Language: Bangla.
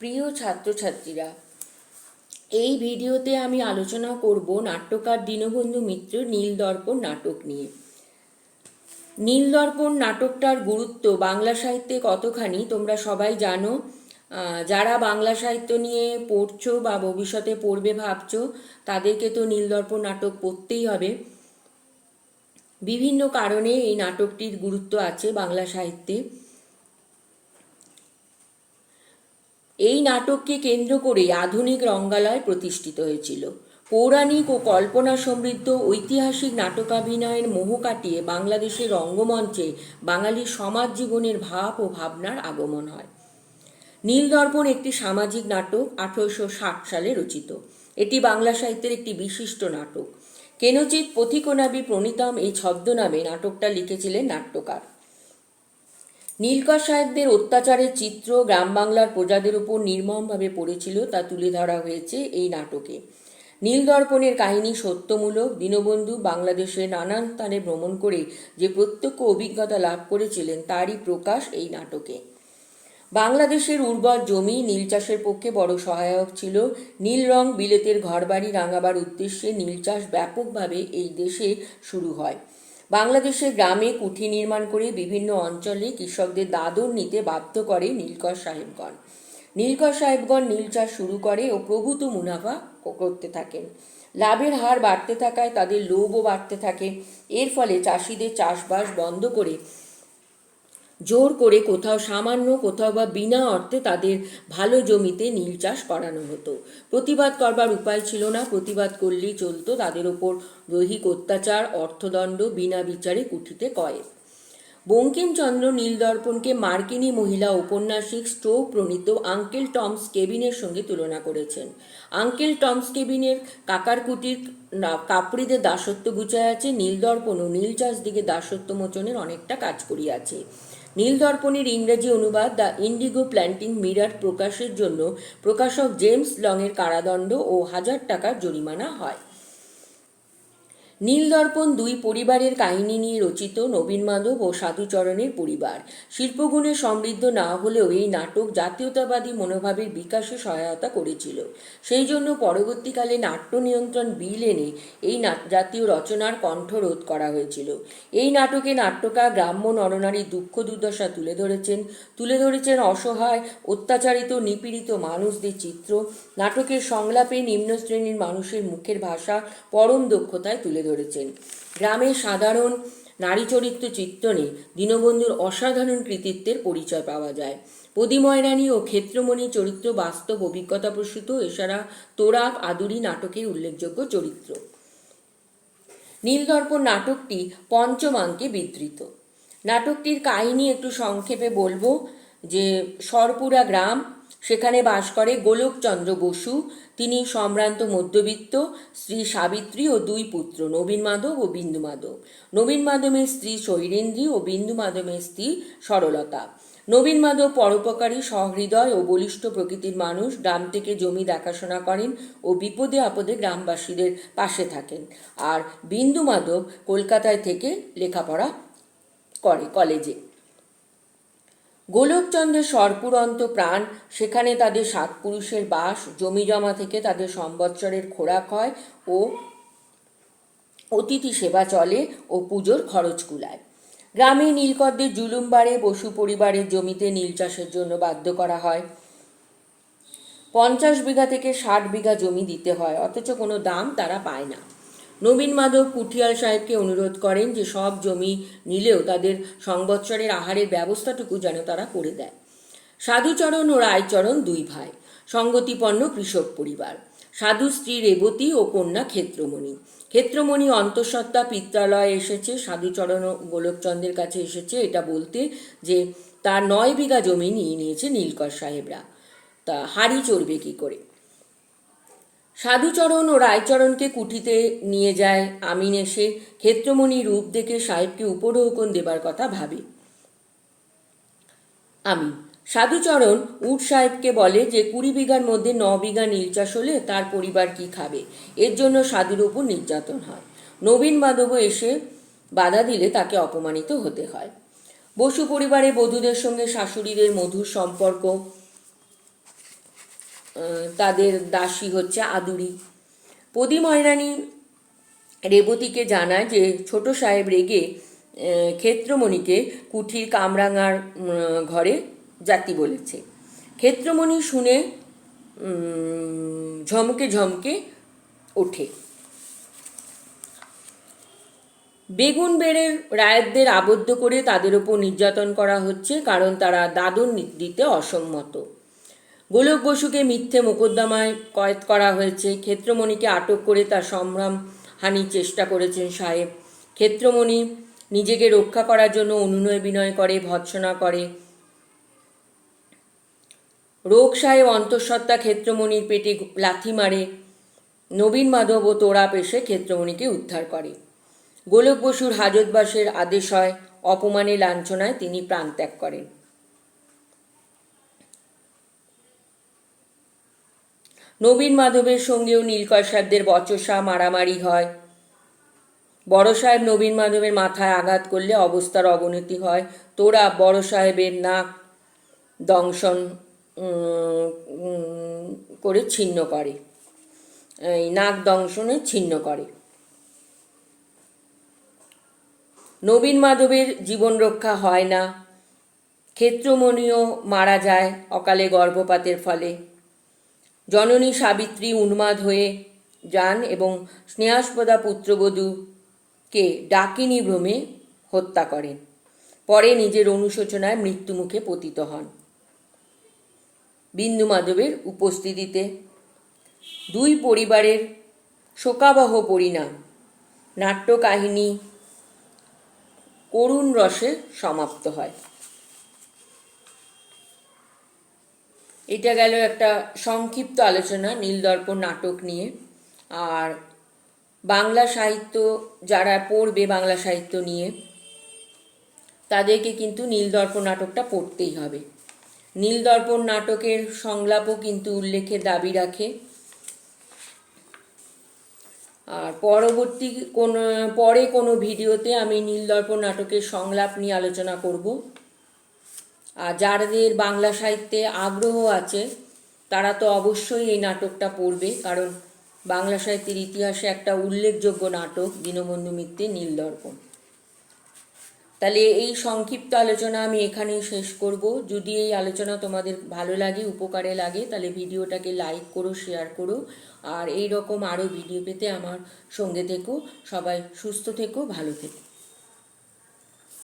প্রিয় ছাত্রছাত্রীরা, এই ভিডিওতে আমি আলোচনা করব নাট্যকার দীনবন্ধু মিত্র নীলদর্পণ নাটক নিয়ে। নীলদর্পণ নাটকটার গুরুত্ব বাংলা সাহিত্যে কতখানি তোমরা সবাই জানো যারা বাংলা সাহিত্য নিয়ে পড়ছো বা ভবিষ্যতে পড়বে ভাবছ, তাদেরকে তো নীলদর্পণ নাটক পড়তেই হবে। বিভিন্ন কারণে এই নাটকটির গুরুত্ব আছে বাংলা সাহিত্যে। এই নাটককে কেন্দ্র করে আধুনিক রঙ্গালয় প্রতিষ্ঠিত হয়েছিল। পৌরাণিক ও কল্পনা সমৃদ্ধ ঐতিহাসিক নাটকাভিনয়ের মোহ কাটিয়ে বাংলাদেশের রঙ্গমঞ্চে বাঙালির সমাজ জীবনের ভাব ও ভাবনার আগমন হয়। নীলদর্পণ একটি সামাজিক নাটক, আঠারোশো সালে রচিত। এটি বাংলা সাহিত্যের একটি বিশিষ্ট নাটক। কেনচিত পথিকনাবী প্রণীতম এই ছদ্মনামে নাটকটা লিখেছিলেন নাট্যকার। নীলকর সাহেবদের অত্যাচারের চিত্র গ্রাম বাংলার প্রজাদের উপর নির্মমভাবে পড়েছিল তা তুলে ধরা হয়েছে এই নাটকে। নীলদর্পণের কাহিনী সত্যমূলক। দীনবন্ধু বাংলাদেশের নানান স্থানে ভ্রমণ করে যে প্রত্যক্ষ অভিজ্ঞতা লাভ করেছিলেন তারই প্রকাশ এই নাটকে। বাংলাদেশের উর্বর জমি নীল চাষের পক্ষে বড় সহায়ক ছিল। নীল রং বিলেতের ঘরবাড়ি রাঙাবার উদ্দেশ্যে নীল চাষ ব্যাপকভাবে এই দেশে শুরু হয়। বাংলাদেশের গ্রামে কুঠি নির্মাণ করে বিভিন্ন অঞ্চলে কৃষকদের দাদন নিতে বাধ্য করে নীলকর সাহেবগণ। নীলকর সাহেবগণ নীল চাষ শুরু করে ও প্রভূত মুনাফা করতে থাকেন। লাভের হার বাড়তে থাকায় তাদের লোভও বাড়তে থাকে। এর ফলে চাষিদের চাষবাস বন্ধ করে জোর করে কোথাও, সামান্য কোথাও বা বিনা অর্থে তাদের ভালো জমিতে নীল চাষ করানো হতো। প্রতিবাদ করবার উপায় ছিল না। প্রতিবাদ করলেই চলতো তাদের ওপর দৈহিক অত্যাচার, অর্থদণ্ড, বিনা বিচারে কুঠিতে কয়ে। বঙ্কিমচন্দ্র নীলদর্পণকে মার্কিনী মহিলা ঔপন্যাসিক স্টো প্রণীত আঙ্কেল টমস কেবিনের সঙ্গে তুলনা করেছেন। আঙ্কেল টমস কেবিনের কাকার কুটির কাপড়িদের দাসত্ব গুছায় আছে। নীলদর্পণ ও নীলচাষ দিকে দাসত্ব মোচনের অনেকটা কাজ করিয়াছে। নীলদর্পণের ইংরেজি অনুবাদ দ্য ইন্ডিগো প্ল্যান্টিং মিরার প্রকাশের জন্য প্রকাশক জেমস লংয়ের কারাদণ্ড ও হাজার টাকার জরিমানা হয়। নীলদর্পণ দুই পরিবারের কাহিনী নিয়ে রচিত নবীন মাধব ও সাধুচরণের পরিবার। শিল্পগুণে সমৃদ্ধ না হলেও এই নাটক জাতীয়তাবাদী মনোভাবের বিকাশে সহায়তা করেছিল। সেই জন্য পরবর্তীকালে নাট্য নিয়ন্ত্রণ বিল এনে এই জাতীয় রচনার কণ্ঠরোধ করা হয়েছিল। এই নাটকে নাট্যকার গ্রাম্য নরনারীর দুঃখ দুর্দশা তুলে ধরেছেন তুলে ধরেছেন অসহায়, অত্যাচারিত, নিপীড়িত মানুষদের চিত্র। নাটকের সংলাপে নিম্ন শ্রেণির মানুষের মুখের ভাষা পরম দক্ষতায় তুলে ধরেছেন গ্রামের সাধারণ নারী চরিত্র চিত্রণে দীনবন্ধুর অসাধারণ কৃতিত্বের পরিচয় পাওয়া যায়। পদিময়রানী ও ক্ষেত্রমণি চরিত্র বাস্তব অভিজ্ঞতা প্রসূত, এছাড়া তোরাব আদুরি নাটকের উল্লেখযোগ্য চরিত্র। নীলদর্পণ নাটকটি পঞ্চমাঙ্কে বিধৃত। নাটকটির কাহিনী একটু সংক্ষেপে বলব যে, সরপুরা গ্রাম সেখানে বাস করে গোলকচন্দ্র বসু, তিনি সম্ভ্রান্ত মধ্যবিত্ত, স্ত্রী সাবিত্রী ও দুই পুত্র নবীন মাধব ও বিন্দু মাধব। নবীন মাধবের স্ত্রী শৈরেন্দ্রী ও বিন্দু মাধবের স্ত্রী সরলতা। নবীন মাধব পরোপকারী, সহৃদয় ও বলিষ্ঠ প্রকৃতির মানুষ, গ্রাম থেকে জমি দেখাশোনা করেন ও বিপদে আপদে গ্রামবাসীদের পাশে থাকেন। আর বিন্দু মাধব কলকাতায় থেকে লেখাপড়া করে, কলেজে। গোলকচন্দ্রের সর্পুরন্ত প্রাণ, সেখানে তাদের সাত পুরুষের বাস, জমি জমা থেকে তাদের সম্বৎসরের খোরাক হয় ও অতিথি সেবা চলে ও পুজোর খরচ কুলায়। গ্রামে নীলকরদের জুলুম বাড়ে, বসু পরিবারের জমিতে নীল চাষের জন্য বাধ্য করা হয়। পঞ্চাশ বিঘা থেকে ষাট বিঘা জমি দিতে হয়, অথচ কোনো দাম তারা পায় না। নবীন মাধব কুঠিয়াল সাহেবকে অনুরোধ করেন যে সব জমি নিলেও তাদের সংবৎসরের আহারের ব্যবস্থাটুকু যেন তারা করে দেয়। সাধুচরণ ও রায়চরণ দুই ভাই, সঙ্গতিপন্ন কৃষক পরিবার। সাধু স্ত্রী রেবতী ও কন্যা ক্ষেত্রমণি। ক্ষেত্রমণি অন্তঃসত্ত্বা পিত্রালয়ে এসেছে, সাধুচরণ ও গোলকচন্দ্রের কাছে এসেছে এটা বলতে যে তার নয় বিঘা জমি নিয়ে নিয়েছে নীলকর সাহেবরা। তা হাড়ি চড়বে কি করে? সাধুচরণ ও রায়চরণকে কুঠিতে নিয়ে যায় আমিন এসে ক্ষেত্রমণি রূপ দেখে সাহেবকে উপঢৌকন দেবার কথা ভাবে। আমিন, সাধুচরণ উট সাহেবকে বলে যে, কুড়ি বিঘার মধ্যে ন বিঘা নীল চাষ হলে তার পরিবার কি খাবে? এর জন্য সাধুর ওপর নির্যাতন হয়। নবীন মাধবও এসে বাধা দিলে তাকে অপমানিত হতে হয়। বসু পরিবারে বধূদের সঙ্গে শাশুড়িদের মধুর সম্পর্ক তাদের দাসী হচ্ছে আদুরি। পদি ময়রানী রেবতীকে জানায় যে, ছোট সাহেব রেগে ক্ষেত্রমণিকে কুঠির কামরাঙার ঘরে জাতি বলেছে। ক্ষেত্রমণি শুনে ঝমকে ঝমকে ওঠে। বেগুন বেড়ের রায়তদের আবদ্ধ করে তাদের ওপর নির্যাতন করা হচ্ছে, কারণ তারা দাদন দিতে অসম্মত। গোলক বসুকে মিথ্যে মোকদ্দমায় কয়েদ করা হয়েছে। ক্ষেত্রমণিকে আটক করে তার সম্ভ্রাম হানির চেষ্টা করেছেন সাহেব। ক্ষেত্রমণি নিজেকে রক্ষা করার জন্য অনুনয় বিনয় করে, ভৎসনা করে। রোগ সাহেব অন্তঃসত্ত্বা ক্ষেত্রমণির পেটে লাথি মারে। নবীন মাধব ও তোড়াপ এসে ক্ষেত্রমণিকে উদ্ধার করে। গোলক বসুর হাজতবাসের আদেশ হয় অপমানে লাঞ্ছনায় তিনি প্রাণত্যাগ করেন। নবীন মাধবের সঙ্গেও নীলকর সাহেবদের বচসা মারামারি হয়। বড় সাহেব নবীন মাধবের মাথায় আঘাত করলে অবস্থার অবনতি হয়। তোরা বড় সাহেবের নাক দংশন করে ছিন্ন করে। এই নাক দংশনে ছিন্ন করে। নবীন মাধবের জীবন রক্ষা হয় না। ক্ষেত্রমণিও মারা যায় অকালে গর্ভপাতের ফলে। জননী সাবিত্রী উন্মাদ হয়ে যান এবং স্নেহাস্পদা পুত্রবধূকে ডাকিনী ভ্রমে হত্যা করেন। পরে নিজের অনুশোচনায় মৃত্যুমুখে পতিত হন। বিন্দু মাধবের উপস্থিতিতে দুই পরিবারের শোকাবহ পরিণাম। নাট্যকাহিনী করুণ রসে সমাপ্ত হয়। এটা গেল একটা সংক্ষিপ্ত আলোচনা নীলদর্পণ নাটক নিয়ে। আর বাংলা সাহিত্য যারা পড়বে বাংলা সাহিত্য নিয়ে, তাদেরকে কিন্তু নীলদর্পণ নাটকটা পড়তেই হবে। নীলদর্পণ নাটকের সংলাপও কিন্তু উল্লেখের দাবি রাখে। আর পরবর্তী কোন, পরে কোনো ভিডিওতে আমি নীলদর্পণ নাটকের সংলাপ নিয়ে আলোচনা করব। আর যাদের বাংলা সাহিত্যে আগ্রহ আছে, তারা তো অবশ্যই এই নাটকটা পড়বে, কারণ বাংলা সাহিত্যের ইতিহাসে একটা উল্লেখযোগ্য নাটক, দীনবন্ধু মিত্রের নীলদর্পণ তাহলে এই সংক্ষিপ্ত আলোচনা আমি এখানেই শেষ করব। যদি এই আলোচনা তোমাদের ভালো লাগে, উপকারে লাগে, তাহলে ভিডিওটাকে লাইক করো, শেয়ার করো, আর এই রকম আরও ভিডিও পেতে আমার সঙ্গে থেকো। সবাই সুস্থ থেকো, ভালো থেকো।